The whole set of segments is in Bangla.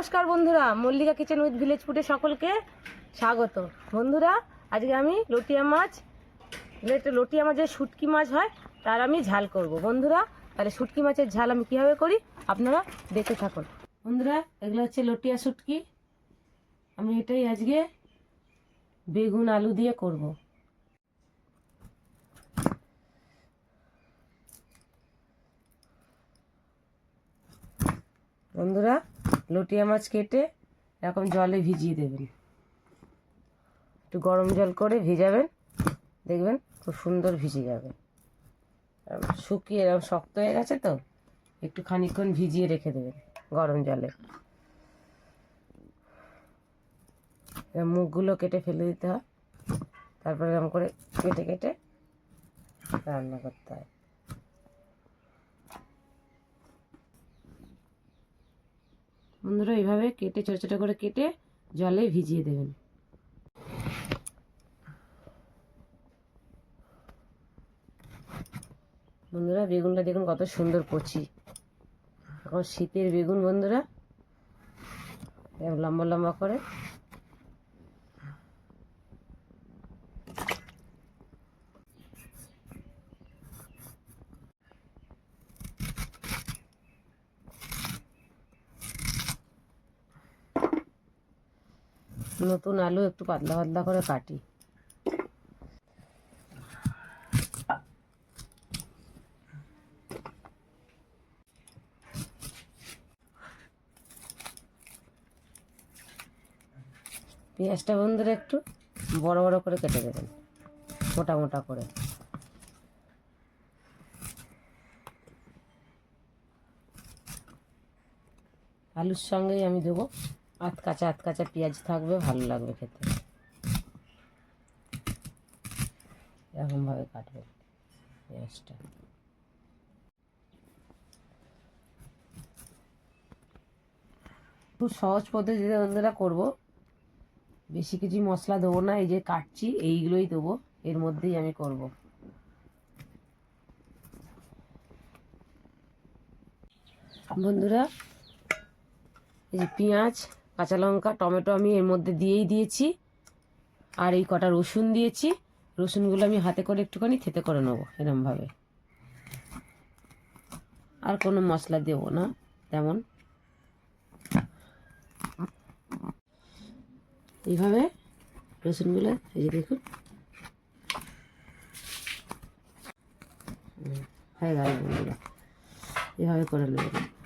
নমস্কার বন্ধুরা, মল্লিকা কিচেন উইথ ভিলেজ ফুডে সকলকে স্বাগত। বন্ধুরা, আজকে আমি লটিয়া মাছ লটিয়া মাছের শুটকি মাছ হয়, তার আমি ঝাল করব। বন্ধুরা, তাহলে শুটকি মাছের ঝাল আমি কীভাবে করি, আপনারা দেখে থাকুন। বন্ধুরা, এগুলো হচ্ছে লটিয়া শুটকি। আমি এটাই আজকে বেগুন আলু দিয়ে করব। বন্ধুরা লটিয়া মাছ কেটে এরকম জলে ভিজিয়ে দেবেন। একটু গরম জল করে ভিজাবেন, দেখবেন খুব সুন্দর ভিজে যাবে। শুকিয়ে এরকম শক্ত হয়ে গেছে তো, একটু খানিকক্ষণ ভিজিয়ে রেখে দেবেন গরম জলে। মুখগুলো কেটে ফেলে দিতে হয়, তারপরে এরকম করে কেটে কেটে রান্না করতে হয়। বন্ধুরা এইভাবে কেটে, ছোটো ছোটো করে কেটে জলে ভিজিয়ে দেবেন। বন্ধুরা বেগুনটা দেখুন কত সুন্দর কচি। এখন শীতের বেগুন বন্ধুরা লম্বা লম্বা করে নতুন আলু একটু পাতলা পাতলা করে কাটি। পেঁয়াজটা বন্ধুরা একটু বড় বড় করে কেটে দেবেন মোটা মোটা করে। আলুর সঙ্গেই আমি দেবো। আধ কাঁচা কাঁচা পেঁয়াজ থাকবে ভালো লাগবে খেতে। এরকমভাবে কাটবে পেঁয়াজটা। খুব সহজ পদ্ধতিতে বন্ধুরা করব। বেশি কিছু মশলা দেবো না এই যে কাটছি এইগুলোই দেবো এর মধ্যেই আমি করব। বন্ধুরা এই যে পেঁয়াজ কাঁচা লঙ্কা টমেটো আমি এর মধ্যে দিয়েই দিয়েছি। আর এই কটা রসুন দিয়েছি। রসুনগুলো আমি হাতে করে একটুখানি থেতে করে নেব এরমভাবে। আর কোনো মশলা দেবো না তেমন। এইভাবে রসুনগুলো এই যে দেখুন। হুম, হয়ে গেল এভাবে করে নেবেন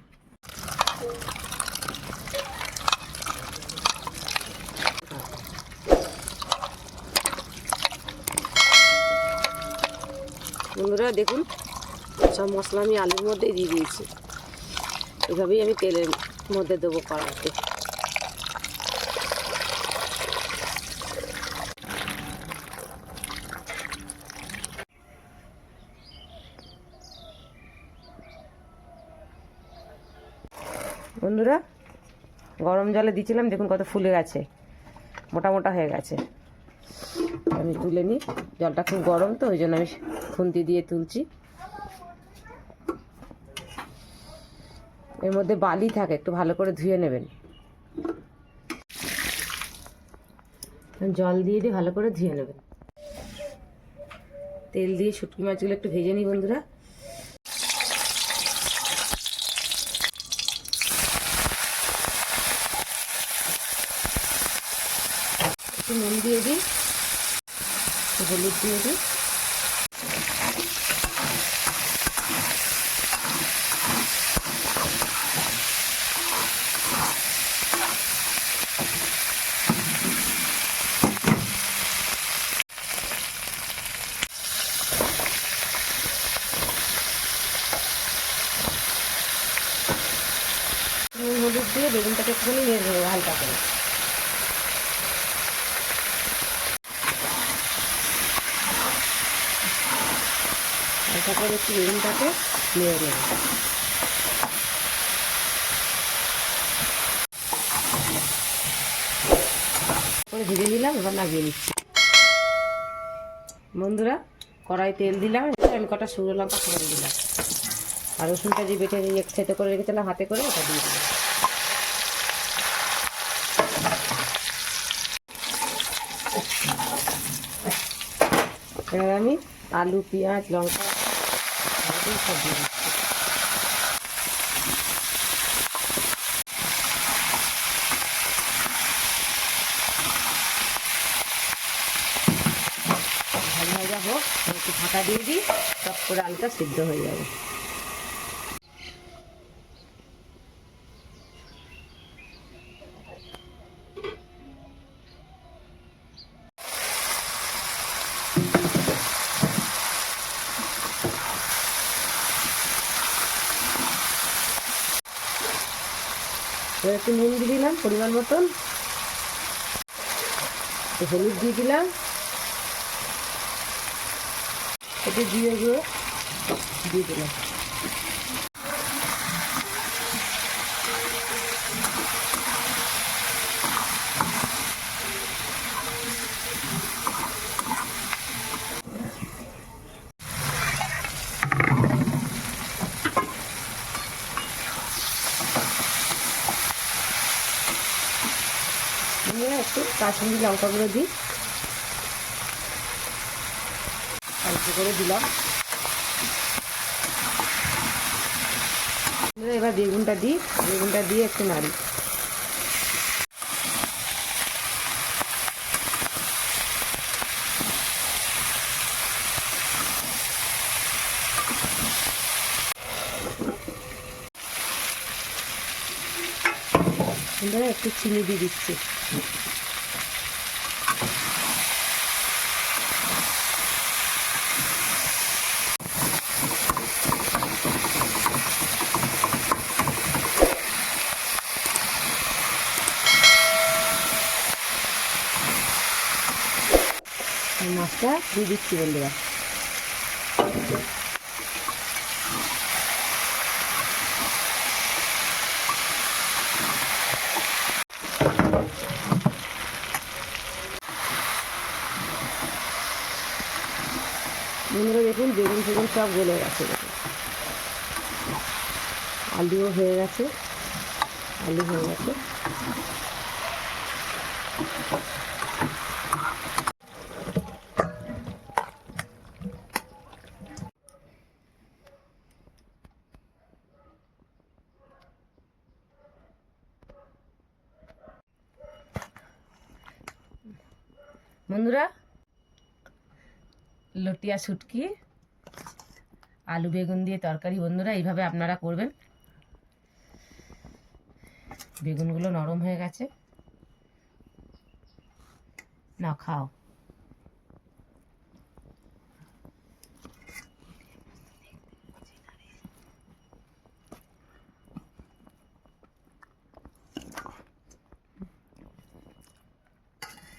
বন্ধুরা, দেখুন, সব মশলা আমি আলুর মধ্যেই দিয়ে দিয়েছি। এভাবেই আমি তেলের মধ্যে দেবো কড়াতে বন্ধুরা, গরম জলে দিয়েছিলাম, দেখুন কত ফুলে গেছে, মোটা মোটা হয়ে গেছে। আমি তুলে নিই। জলটা খুব গরম তো, ওই জন্য আমি খুন্তি দিয়ে তুলছি। এর মধ্যে বালি থাকে, একটু ভালো করে ধুয়ে নেবেন। জল দিয়ে দিয়ে ভালো করে ধুয়ে নেবেন। তেল দিয়ে শুটকি মাছগুলো একটু ভেজে নিই বন্ধুরা। একটু নুন দিয়ে দিই। হলুদ দিয়ে দিই। হলুদ দিয়ে বেগুনটাকে একটুখানি নেড়ে নেব হালকা করে। আচ্ছা, হালকা করে একটু বেগুনটাকে নেড়ে নেব। করে ভেজে নিলাম, এবার লাগিয়ে নিচ্ছি। বন্ধুরা, কড়াই তেল দিলাম আমি কটা শুকনো লঙ্কা ফোড়ন দিলাম। আর রসুনটা যে বেটে নিয়ে ছেঁচে করে রেখেছিলাম হাতে করে, ওটা দিয়ে দিলাম। এবার আমি আলু, পেঁয়াজ, লঙ্কা হলদি সব দিয়ে ভাজা হোক একটু ঢাকা দিয়ে দিই সব করে আলুটা সিদ্ধ হয়ে যাবে। একটু নুন দিয়ে দিলাম পরিমাণ মতন। হলুদ দিয়ে দিলাম। একটু জিরে গুঁড়ো দিয়ে দিলাম দিয়ে একটু কাশ্মীরি লঙ্কা গুঁড়ো দিই। অল্প করে দিলাম। এবার বেগুনটা দিই। বেগুনটা দিয়ে একটু নাড়ি। একটু চিনি দিয়ে দিচ্ছি। মাছটা দিয়ে দিচ্ছি বন্ধুরা। বন্ধুরা দেখুন, বেগুন ফেগুন সব গলে গেছে আলুও হয়ে গেছে, আলু হয়ে গেছে। বন্ধুরা, লটিয়া শুটকি, আলু বেগুন দিয়ে তরকারি বন্ধুরা, এইভাবে আপনারা করবেন। বেগুনগুলো নরম হয়ে গেছে। না খাও।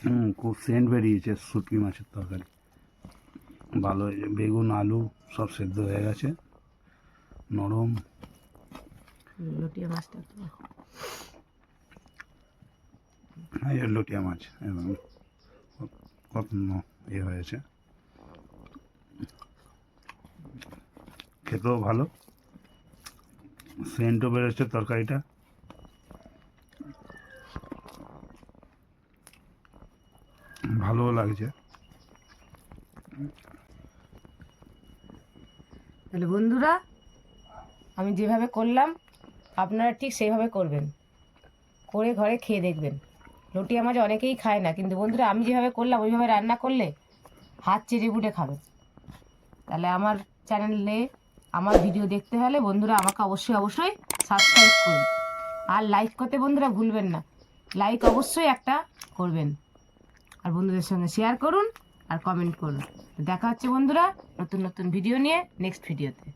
হুম খুব সেন্ট বেরিয়েছে শুটকি মাছের তরকারি। ভালো বেগুন আলু সব সেদ্ধ হয়ে গেছে। নরম। লটিয়া মাছটা তো। লটিয়া মাছ এবং কত ইয়ে হয়েছে। খেতেও ভালো। সেন্টও বেরোচ্ছে তরকারিটা। ভালোও লাগছে। তাহলে বন্ধুরা, আমি যেভাবে করলাম, আপনারা ঠিক সেইভাবে করবেন। করে ঘরে খেয়ে দেখবেন। লটিয়া মাছ অনেকেই খায় না, কিন্তু বন্ধুরা, আমি যেভাবে করলাম, ওইভাবে রান্না করলে হাত চেটে বুটে খাবে। তাহলে আমার চ্যানেলে আমার ভিডিও দেখতে হলে বন্ধুরা আমাকে অবশ্যই অবশ্যই সাবস্ক্রাইব করুন। আর লাইক করতে বন্ধুরা ভুলবেন না। লাইক অবশ্যই একটা করবেন। আর বন্ধুদের সঙ্গে শেয়ার করুন আর কমেন্ট করুন। দেখা হচ্ছে বন্ধুরা নতুন নতুন ভিডিও নিয়ে নেক্সট ভিডিওতে